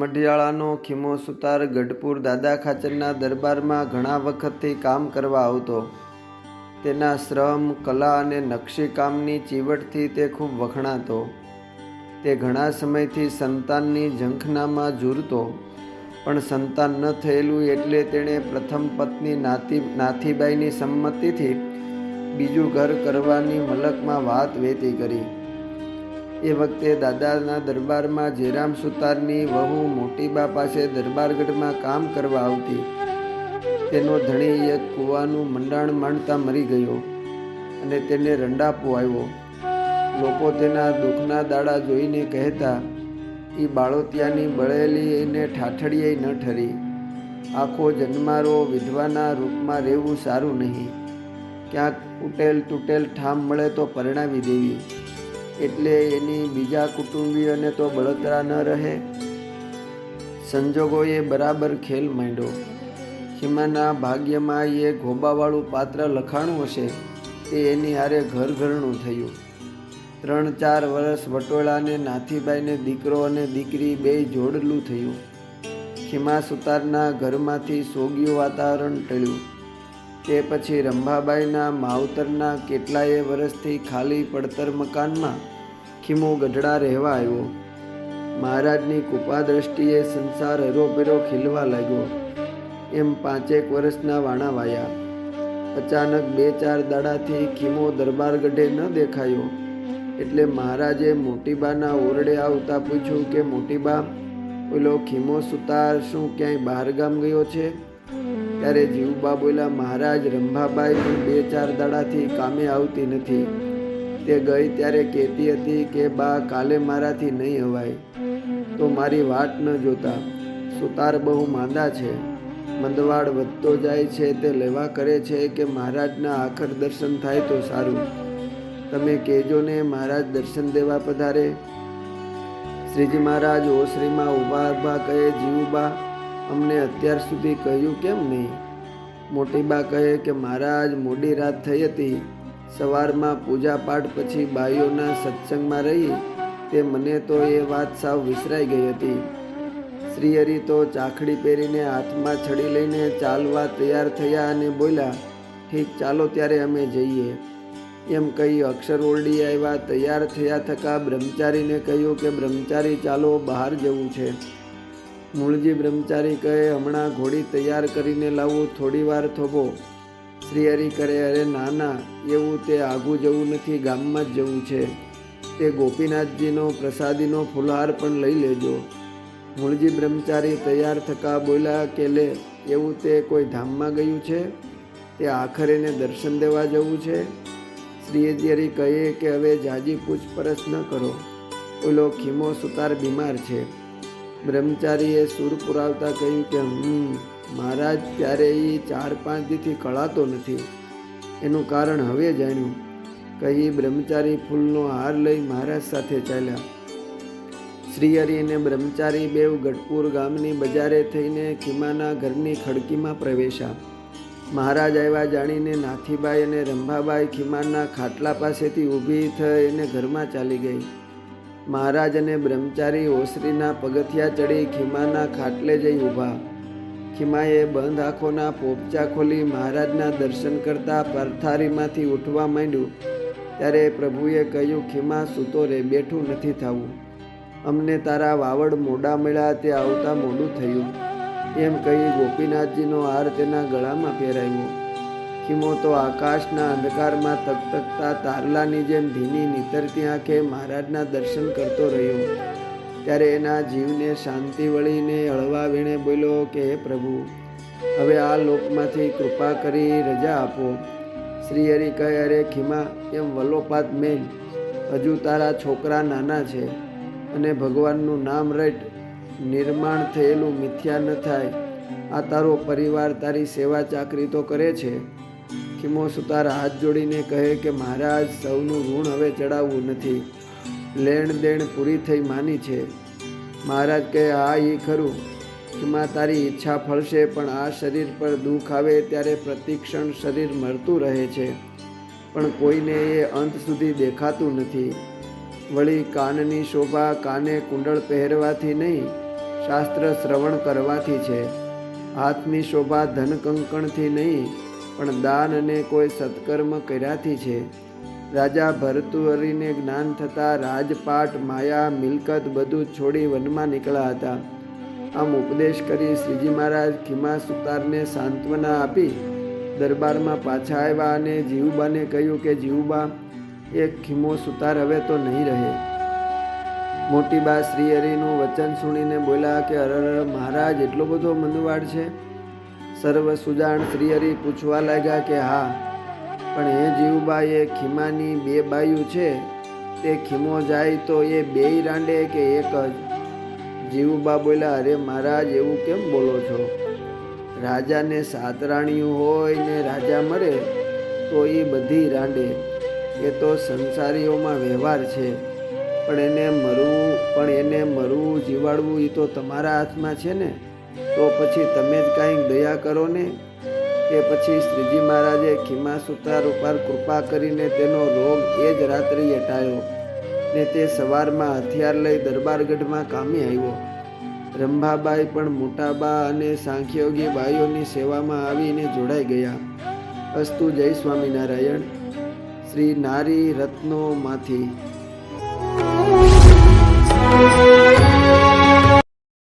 સમઢિયાળાનો ખીમો સુતાર ગઢપુર દાદા ખાચરના દરબારમાં ઘણા વખતથી કામ કરવા આવતો. તેના શ્રમ, કલા અને નકશીકામની ચીવટથી તે ખૂબ વખણાતો. તે ઘણા સમયથી સંતાનની ઝંખનામાં ઝૂરતો. પણ સંતાન ન થયેલું એટલે તેણે પ્રથમ પત્ની નાતી, નાથીબાઈની સંમતિથી બીજું ઘર કરવાની મલકમાં વાત વેતી કરી. એ વખતે દાદાના દરબારમાં જેરામ સુતારની વહુ મોટીબા પાસે દરબારગઢમાં કામ કરવા આવતી. તેનો ધણી એક કૂવાનું મંડાણ માંડતા મરી ગયો અને તેને રંડાપો આવ્યો. લોકો તેના દુઃખના દાડા જોઈને કહેતા એ બાળોતિયાની બળેલી એને ઠાઠડીએ ન ઠરી. આખો જન્મારો વિધવાના રૂપમાં રહેવું સારું નહીં. ક્યાંક ઉટેલ તૂટેલ ઠામ મળે તો પરણાવી દેવી. એટલે એની બીજા કુટુંબીઓને તો બળતરા ન રહે. સંજોગોએ બરાબર ખેલ માંડ્યો. ખીમાના ભાગ્યમાં એ ઘોબાવાળું પાત્ર લખાણું હશે તે એની હારે ઘર ઘરણું થયું. ત્રણ ચાર વર્ષ વટોળાને નાથીભાઈને દીકરો અને દીકરી બે જોડલું થયું. ખીમા સુતારના ઘરમાંથી સોગિયું વાતાવરણ ટળ્યું. તે પછી રંભાબાઈના માવતરના કેટલાય વર્ષથી ખાલી પડતર મકાનમાં ખીમો ગઢડા રહેવા આવ્યો. મહારાજની કૃપા દ્રષ્ટિએ સંસાર હરોભેરો ખીલવા લાગ્યો. એમ પાંચેક વર્ષના વાણા વાયા. અચાનક બે ચાર દાડાથી ખીમો દરબાર ગઢે ન દેખાયો. એટલે મહારાજે મોટીબાના ઓરડે આવતા પૂછ્યું કે, મોટીબા, ઓલો ખીમો સુતાર શું ક્યાંય બહારગામ ગયો છે? ત્યારે જીવુબા બોલ્યા મહારાજ રંભાબાઈ બે ચાર દાડાથી કામે આવતી નથી. તે ગઈ ત્યારે કહેતી હતી કે, બા, કાલે મારાથી નહીં અવાય. તો મારી વાટ ન જોતા. સુતાર બહુ માંદા છે. મંદવાડ વધતો જાય છે, તે લેવા કરે છે કે મહારાજના આખર દર્શન થાય તો સારું. તમે કહેજો ને, મહારાજ દર્શન દેવા પધારે. શ્રીજી મહારાજ ઓશ્રીમાં ઊભા ઊભા કહે, જીવબા અમને અત્યાર સુધી કહ્યું કેમ નહીં? મોટી બા કહે કે મહારાજ મોડી રાત થઈ હતી. સવારમાં પૂજાપાઠ પછી બાઈઓના સત્સંગમાં રહી. તે મને તો એ વાત સાવ વિસરાઈ ગઈ હતી. શ્રીહરિ તો ચાખડી પહેરીને હાથમાં છડી લઈને ચાલવા તૈયાર થયા અને બોલ્યા, ઠીક, ચાલો ત્યારે અમે જઈએ. એમ કહી અક્ષર ઓરડી આવ્યા, તૈયાર થયા થકા બ્રહ્મચારીને કહ્યું કે, બ્રહ્મચારી, ચાલો બહાર જવું છે. મૂળજી બ્રહ્મચારી કહે, હમણાં ઘોડી તૈયાર કરીને લાવું, થોડી વાર થોભો. શ્રીહરિ કરે, અરે ના ના એવું તે આઘું જવું નથી, ગામમાં જ જવું છે. તે ગોપીનાથજીનો પ્રસાદીનો ફુલહાર પણ લઈ લેજો. મૂળજી બ્રહ્મચારી તૈયાર થકા બોલ્યા કે, લે, એવું તે કોઈ ધામમાં ગયું છે? તે આખરે એને દર્શન દેવા જવું છે? શ્રીહરિ કહે કે, હવે જાજી પૂછપરછ ન કરો. ઓલો ખીમો સુતાર બીમાર છે. બ્રહ્મચારીએ સૂર પુરાવતા કહ્યું કે, હમ, મહારાજ ત્યારે એ ચાર પાંચ દીથી કળાતો નથી. એનું કારણ હવે જાણ્યું. કહી બ્રહ્મચારી ફૂલનો હાર લઈ મહારાજ સાથે ચાલ્યા. શ્રીહરિ અને બ્રહ્મચારી બેવ ગઢપુર ગામની બજારે થઈને ખીમાના ઘરની ખડકીમાં પ્રવેશ્યા. મહારાજ આવ્યા જાણીને નાથીબાઈ અને રંભાબાઈ ખીમાના ખાટલા પાસેથી ઊભી થઈ એને ઘરમાં ચાલી ગઈ. મહારાજ અને બ્રહ્મચારી ઓસરીના પગથિયા ચડી ખીમાના ખાટલે જઈ ઊભા. ખીમાએ બંધ આંખોના પોપચા ખોલી મહારાજના દર્શન કરતા પરથારીમાંથી ઉઠવા માંડ્યું. ત્યારે પ્રભુએ કહ્યું, ખીમા સૂતો રે, બેઠું નથી થવું. અમને તારા વાવડ મોડા મળ્યા તે આવતા મોડું થયું. એમ કહી ગોપીનાથજીનો હાર તેના ગળામાં પહેરાવ્યો ખીમો તો આકાશના અંધકારમાં તકતકતા તારલાની જેમ ધીની નીતરતી આંખે મહારાજના દર્શન કરતો રહ્યો. ત્યારે એના જીવને શાંતિ વળીને હળવા વીણે બોલ્યો કે, હે પ્રભુ, હવે આ લોકમાંથી કૃપા કરી રજા આપો. શ્રી હરિ કહે, અરે ખીમા, એમ વલોપાત મેલ. હજુ તારા છોકરા નાના છે અને ભગવાનનું નામ રટ નિર્માણ થયેલું મિથ્યા ન થાય. આ તારો પરિવાર તારી સેવા ચાકરી તો કરે છે. ખીમો સુતાર હાથ જોડીને કહે કે મહારાજ, સૌનું ઋણ હવે ચડાવવું નથી. લેણ દેણ પૂરી થઈ માની છે. મહારાજ કહે, હા, એ ખરું. ખીમા તારી ઈચ્છા ફળશે, પણ આ શરીર પર દુઃખ આવે ત્યારે પ્રતિક્ષણ શરીર મરતું રહે છે. પણ કોઈને એ અંત સુધી દેખાતું નથી. વળી કાનની શોભા કાને કુંડળ પહેરવાથી નહીં, શાસ્ત્ર શ્રવણ કરવાથી છે. હાથની શોભા ધન કંકણથી નહીં પણ દાન અને કોઈ સત્કર્મ કર્યાથી છે. રાજા ભરતુહરીને જ્ઞાન થતાં રાજપાટ, માયા, મિલકત બધું છોડી વનમાં નીકળ્યા હતા. આમ ઉપદેશ કરી શ્રીજી મહારાજ ખીમા સુતારને સાંત્વના આપી દરબારમાં પાછા આવ્યા અને જીવુબાને કહ્યું કે જીવુબા એક ખીમો સુતાર હવે તો નહીં રહે. મોટી બા શ્રી હરિનું વચન સુણીને બોલ્યા કે અરર, મહારાજ, એટલો બધો મંદવાડ છે? સર્વ સુજાણ શ્રી હરિ પૂછવા લાગ્યા કે, હા, પણ એ જીવબા એ ખીમાની બે બાયું છે. તે ખીમો જાય તો એ બેય રાંડે કે એક જ? જીવુબા બોલ્યા, અરે મહારાજ, એવું કેમ બોલો છો? રાજાને સાત રાણીઓ હોય ને રાજા મરે, તો એ બધી રાંડે. એ તો સંસારીઓમાં વ્યવહાર છે. પણ એને મરવું, પણ એને મરવું, જીવાડવું એ તો તમારા હાથમાં છે ને? તો પછી તમે જ કાંઈક દયા કરો ને? કે પછી શ્રીજી મહારાજે ખીમા સુતાર ઉપર કૃપા કરીને તેનો રોગ એ જ રાત્રિ હટાયો ને તે સવારમાં હથિયાર લઈ દરબારગઢમાં કામે આવ્યો. રંભાબાઈ પણ મોટાબા અને સાંખ્યોગી બાઈઓની સેવામાં આવીને જોડાઈ ગયા. અસ્તુ જય સ્વામિનારાયણ. શ્રી નારી રત્નોમાંથી.